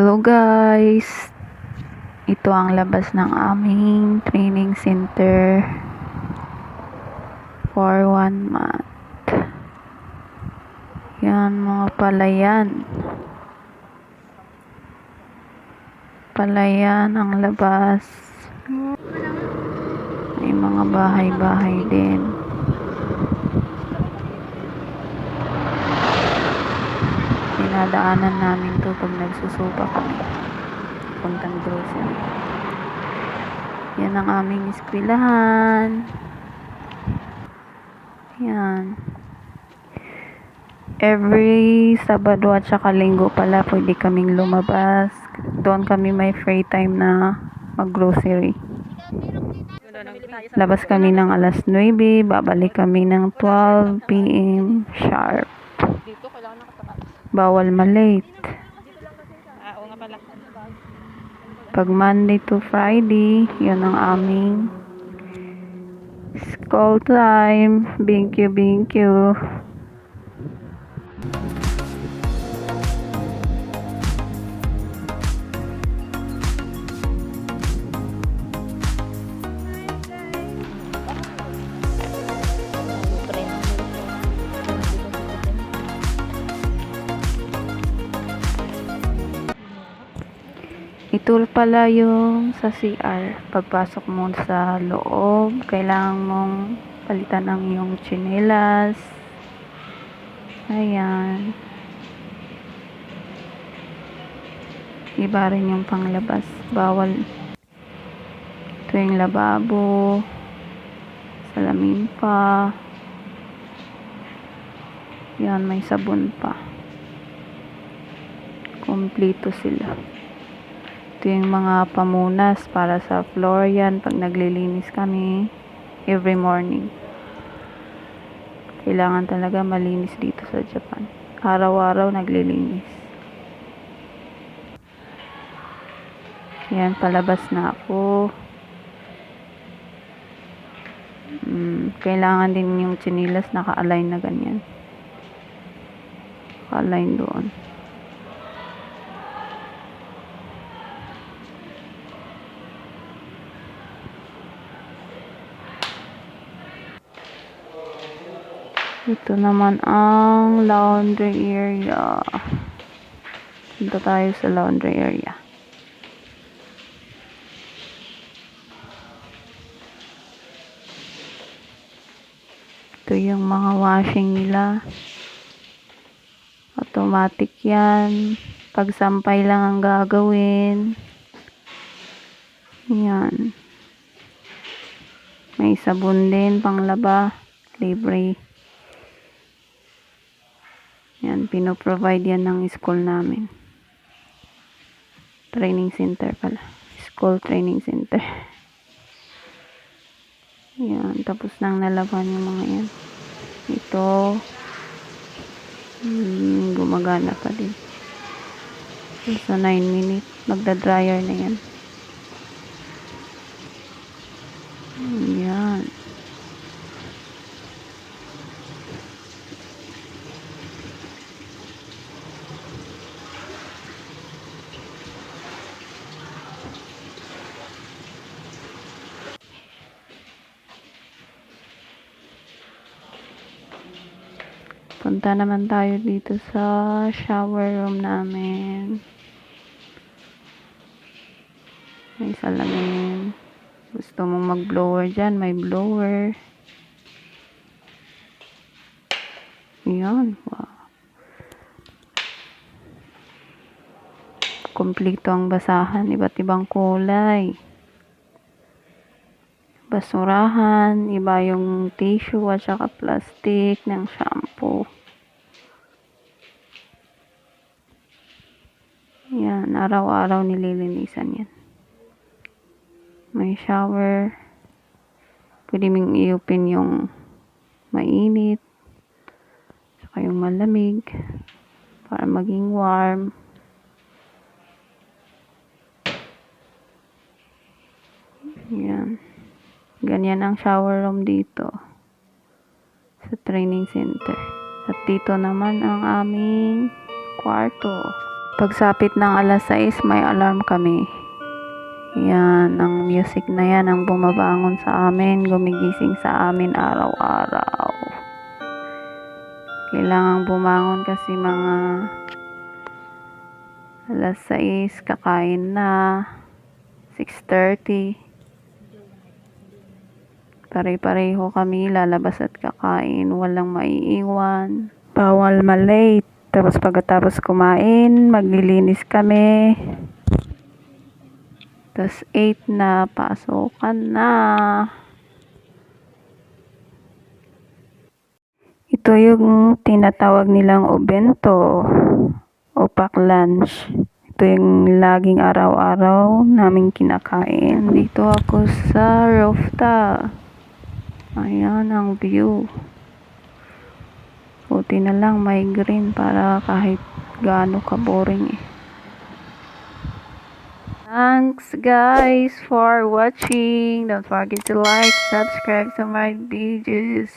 Hello guys! Ito ang labas ng aming training center for one month. Yan mga palayan. Palayan ang labas. May mga bahay-bahay din. Dinadaanan namin to pag nagsusupa kami. Puntang grocery. Yan ang aming eskwelahan. Yan. Every Sabado at saka Linggo pala pwede kaming lumabas. Doon kami may free time na mag-grocery. Labas kami ng alas 9, babalik kami ng 12 p.m. sharp. Bawal malate. Ah, oo nga pala. Pag Monday to Friday, yun ang aming school time. Thank you, thank you. Ito pala yung sa CR. Pagpasok mo sa loob, kailangan mong palitan ang iyong tsinelas. Ayan. Iba rin yung panglabas. Bawal. Ito yung lababo. Salamin pa. Yan, may sabon pa. Kompleto sila. Ito yung mga pamunas para sa floor yan pag naglilinis kami every morning. Kailangan talaga malinis dito sa Japan. Araw-araw naglilinis. Yan, palabas na ako. Mm, kailangan din yung chinilas naka-align na ganyan. Naka-align doon. Ito naman ang laundry area. Punta tayo sa laundry area. Ito yung mga washing nila. Automatic yan. Pagsampay lang ang gagawin. Yan. May sabon din panglaba. Libre. Yan, pinoprovide yan ng school namin. Training center pala. School training center. Yan, tapos nang nalaban yung mga yan. Ito, hmm, gumagana pa din. So, 9 minutes. Magda-dryer na yan. Punta naman tayo dito sa shower room namin. May salamin. Gusto mong mag-blower dyan, may blower. Yan, wow. Kompleto ang basahan, iba't ibang kulay. Basurahan, iba yung tissue at saka plastic ng shampoo. Yan, araw-araw nililinisan yan. May shower. Pwede mong i-open yung mainit. Saka yung malamig. Para maging warm. Yan. Ganyan ang shower room dito. Sa training center. At dito naman ang aming kwarto. Pagsapit ng alas 6, may alarm kami. Yan, ang music na yan ang bumabangon sa amin, gumigising sa amin araw-araw. Kailangang bumangon kasi mga alas 6, kakain na, 6.30. Pare-pareho kami, lalabas at kakain, walang maiiwan. Bawal malate. Tapos pagkatapos kumain, maglilinis kami. Tapos 8 na, pasukan na. Ito yung tinatawag nilang obento o pack lunch. Ito yung laging araw-araw naming kinakain. Dito ako sa rooftop. Ayan ang view. Buti na lang may green para kahit gaano ka boring eh. Thanks guys for watching. Don't forget to like, subscribe to my videos.